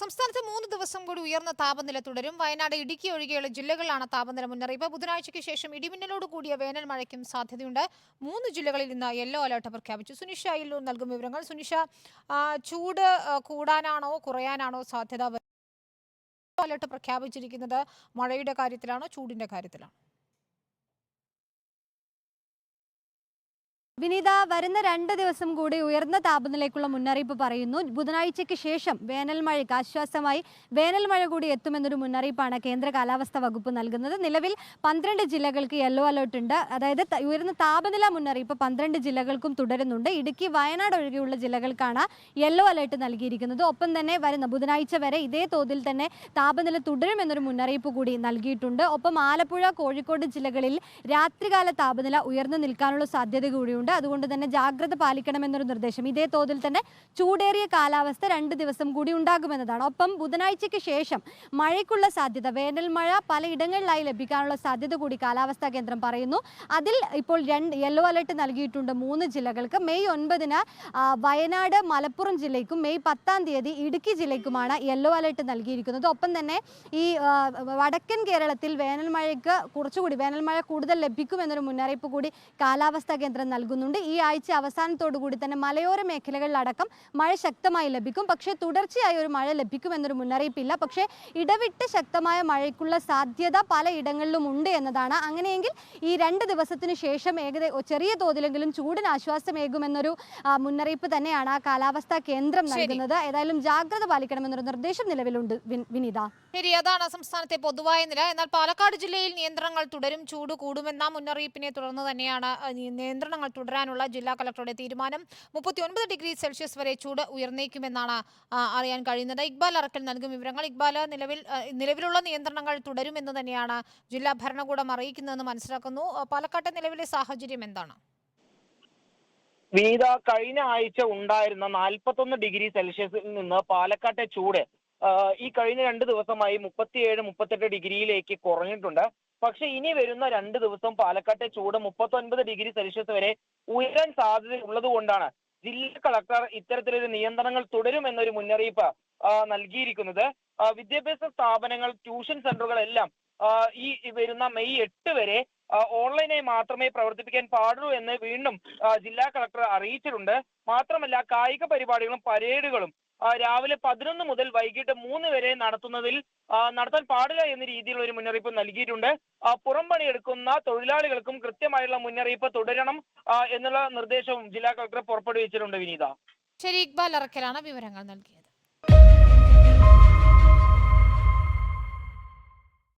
സംസ്ഥാനത്ത് മൂന്ന് ദിവസം കൂടി ഉയർന്ന താപനില തുടരും. വയനാട് ഇടുക്കി ഒഴികെയുള്ള ജില്ലകളിലാണ് താപനില മുന്നറിയിപ്പ്. ബുധനാഴ്ചയ്ക്ക് ശേഷം ഇടിമിന്നലോട് കൂടിയ വേനൽ മഴയ്ക്കും സാധ്യതയുണ്ട്. മൂന്ന് ജില്ലകളിൽ ഇന്ന് യെല്ലോ അലർട്ട് പ്രഖ്യാപിച്ചു. സുനിഷ അയ്യല്ലൂർ നൽകും വിവരങ്ങൾ. സുനിഷ ചൂട് കൂടാനാണോ കുറയാനാണോ സാധ്യത? അലർട്ട് പ്രഖ്യാപിച്ചിരിക്കുന്നത് മഴയുടെ കാര്യത്തിലാണോ ചൂടിന്റെ കാര്യത്തിലാണോ? വിനീത വരുന്ന രണ്ട് ദിവസം കൂടി ഉയർന്ന താപനിലയ്ക്കുള്ള മുന്നറിയിപ്പ് പറയുന്നു. ബുധനാഴ്ചയ്ക്ക് ശേഷം വേനൽ മഴയ്ക്ക് ആശ്വാസമായി വേനൽ മഴ കൂടി എത്തുമെന്നൊരു മുന്നറിയിപ്പാണ് കേന്ദ്ര കാലാവസ്ഥാ വകുപ്പ് നൽകുന്നത്. നിലവിൽ പന്ത്രണ്ട് ജില്ലകൾക്ക് യെല്ലോ അലേർട്ട് ഉണ്ട്. അതായത് ഉയർന്ന താപനില മുന്നറിയിപ്പ് പന്ത്രണ്ട് ജില്ലകൾക്കും തുടരുന്നുണ്ട്. ഇടുക്കി വയനാട് ഒഴികെയുള്ള ജില്ലകൾക്കാണ് യെല്ലോ അലേർട്ട് നൽകിയിരിക്കുന്നത്. ഒപ്പം തന്നെ വരുന്ന ബുധനാഴ്ച വരെ ഇതേ തോതിൽ തന്നെ താപനില തുടരുമെന്നൊരു മുന്നറിയിപ്പ് കൂടി നൽകിയിട്ടുണ്ട്. ഒപ്പം ആലപ്പുഴ കോഴിക്കോട് ജില്ലകളിൽ രാത്രികാല താപനില ഉയർന്നു നിൽക്കാനുള്ള സാധ്യത കൂടിയുണ്ട്. അതുകൊണ്ട് തന്നെ ജാഗ്രത പാലിക്കണമെന്നൊരു നിർദ്ദേശം. ഇതേ തോതിൽ തന്നെ ചൂടേറിയ കാലാവസ്ഥ രണ്ട് ദിവസം കൂടി ഉണ്ടാകുമെന്നതാണ്. ഒപ്പം ബുധനാഴ്ചയ്ക്ക് ശേഷം മഴയ്ക്കുള്ള സാധ്യത വേനൽ മഴ പലയിടങ്ങളിലായി ലഭിക്കാനുള്ള സാധ്യത കൂടി കാലാവസ്ഥാ കേന്ദ്രം പറയുന്നു. അതിൽ ഇപ്പോൾ രണ്ട് യെല്ലോ അലർട്ട് നൽകിയിട്ടുണ്ട് മൂന്ന് ജില്ലകൾക്ക്. മെയ് ഒൻപതിന് വയനാട് മലപ്പുറം ജില്ലയ്ക്കും മെയ് പത്താം തീയതി ഇടുക്കി ജില്ലയ്ക്കുമാണ് യെല്ലോ അലർട്ട് നൽകിയിരിക്കുന്നത്. ഒപ്പം തന്നെ ഈ വടക്കൻ കേരളത്തിൽ വേനൽ മഴയ്ക്ക് കുറച്ചുകൂടി വേനൽ മഴ കൂടുതൽ ലഭിക്കുമെന്നൊരു മുന്നറിയിപ്പ് കൂടി കാലാവസ്ഥാ കേന്ദ്രം നൽകുന്നുണ്ട്. ഈ ആഴ്ച അവസാനത്തോടു കൂടി തന്നെ മലയോര മേഖലകളിലടക്കം മഴ ശക്തമായി ലഭിക്കും. പക്ഷേ തുടർച്ചയായി ഒരു മഴ ലഭിക്കുമെന്നൊരു മുന്നറിയിപ്പില്ല. പക്ഷേ ഇടവിട്ട് ശക്തമായ മഴയ്ക്കുള്ള സാധ്യത പലയിടങ്ങളിലും ഉണ്ട് എന്നതാണ്. അങ്ങനെയെങ്കിൽ ഈ രണ്ട് ദിവസത്തിന് ശേഷം ഏകദേശം ചെറിയ തോതിലെങ്കിലും ചൂടിന് ആശ്വാസമേകുമെന്നൊരു മുന്നറിയിപ്പ് തന്നെയാണ് ആ കാലാവസ്ഥാ കേന്ദ്രം നൽകുന്നത്. ഏതായാലും ജാഗ്രത പാലിക്കണമെന്നൊരു നിർദ്ദേശം നിലവിലുണ്ട് വിനീത. ശരി അതാണ് സംസ്ഥാനത്തെ പൊതുവായ നില. എന്നാൽ പാലക്കാട് ജില്ലയിൽ നിയന്ത്രണങ്ങൾ തുടരും ചൂട് കൂടുമെന്ന മുന്നറിയിപ്പിനെ തുടർന്ന് തന്നെയാണ് നിയന്ത്രണങ്ങൾ തുടരാനുള്ള ജില്ലാ കളക്ടറുടെ തീരുമാനം മുപ്പത്തിയൊൻപത് ഡിഗ്രി സെൽഷ്യസ് വരെ ചൂട് ഉയർന്നേക്കുമെന്നാണ് അറിയാൻ കഴിയുന്നത്. ഇക്ബാൽ അറക്കൽ നൽകും വിവരങ്ങൾ. ഇക്ബാൽ നിലവിൽ നിലവിലുള്ള നിയന്ത്രണങ്ങൾ തുടരുമെന്ന് തന്നെയാണ് ജില്ലാ ഭരണകൂടം അറിയിക്കുന്നതെന്ന് മനസ്സിലാക്കുന്നു. പാലക്കാട്ടെ നിലവിലെ സാഹചര്യം എന്താണ്? വിനീത കഴിഞ്ഞ ആഴ്ച ഉണ്ടായിരുന്ന നാൽപ്പത്തൊന്ന് ഡിഗ്രി സെൽഷ്യസിൽ നിന്ന് പാലക്കാട്ടെ ചൂട് ഈ കഴിഞ്ഞ രണ്ട് ദിവസമായി മുപ്പത്തിയേഴ് മുപ്പത്തെട്ട് ഡിഗ്രിയിലേക്ക് കുറഞ്ഞിട്ടുണ്ട്. പക്ഷെ ഇനി വരുന്ന രണ്ട് ദിവസം പാലക്കാട്ടെ ചൂട് മുപ്പത്തൊൻപത് ഡിഗ്രി സെൽഷ്യസ് വരെ ഉയരാൻ സാധ്യതയുള്ളത് കൊണ്ടാണ് ജില്ലാ കളക്ടർ ഇത്തരത്തിലൊരു നിയന്ത്രണങ്ങൾ തുടരും എന്നൊരു മുന്നറിയിപ്പ് നൽകിയിരിക്കുന്നത്. വിദ്യാഭ്യാസ സ്ഥാപനങ്ങൾ ട്യൂഷൻ സെന്ററുകൾ എല്ലാം ഈ വരുന്ന മെയ് എട്ട് വരെ ഓൺലൈനായി മാത്രമേ പ്രവർത്തിപ്പിക്കാൻ പാടുള്ളൂ എന്ന് വീണ്ടും ജില്ലാ കളക്ടർ അറിയിച്ചിട്ടുണ്ട്. മാത്രമല്ല കായിക പരിപാടികളും പരേഡുകളും രാവിലെ പതിനൊന്ന് മുതൽ വൈകിട്ട് മൂന്ന് വരെ നടത്തുന്നതിൽ നടത്താൻ പാടില്ല എന്ന രീതിയിലുള്ള ഒരു മുന്നറിയിപ്പ് നൽകിയിട്ടുണ്ട്. ആ, പുറം പണിയെടുക്കുന്ന തൊഴിലാളികൾക്കും കൃത്യമായുള്ള മുന്നറിയിപ്പ് തുടരണം എന്നുള്ള നിർദ്ദേശവും ജില്ലാ കളക്ടർ പുറപ്പെടുവിച്ചിട്ടുണ്ട് വിനീത. ശരി ഇക്ബാൽ അറക്കലാണ് വിവരങ്ങൾ നൽകിയത്.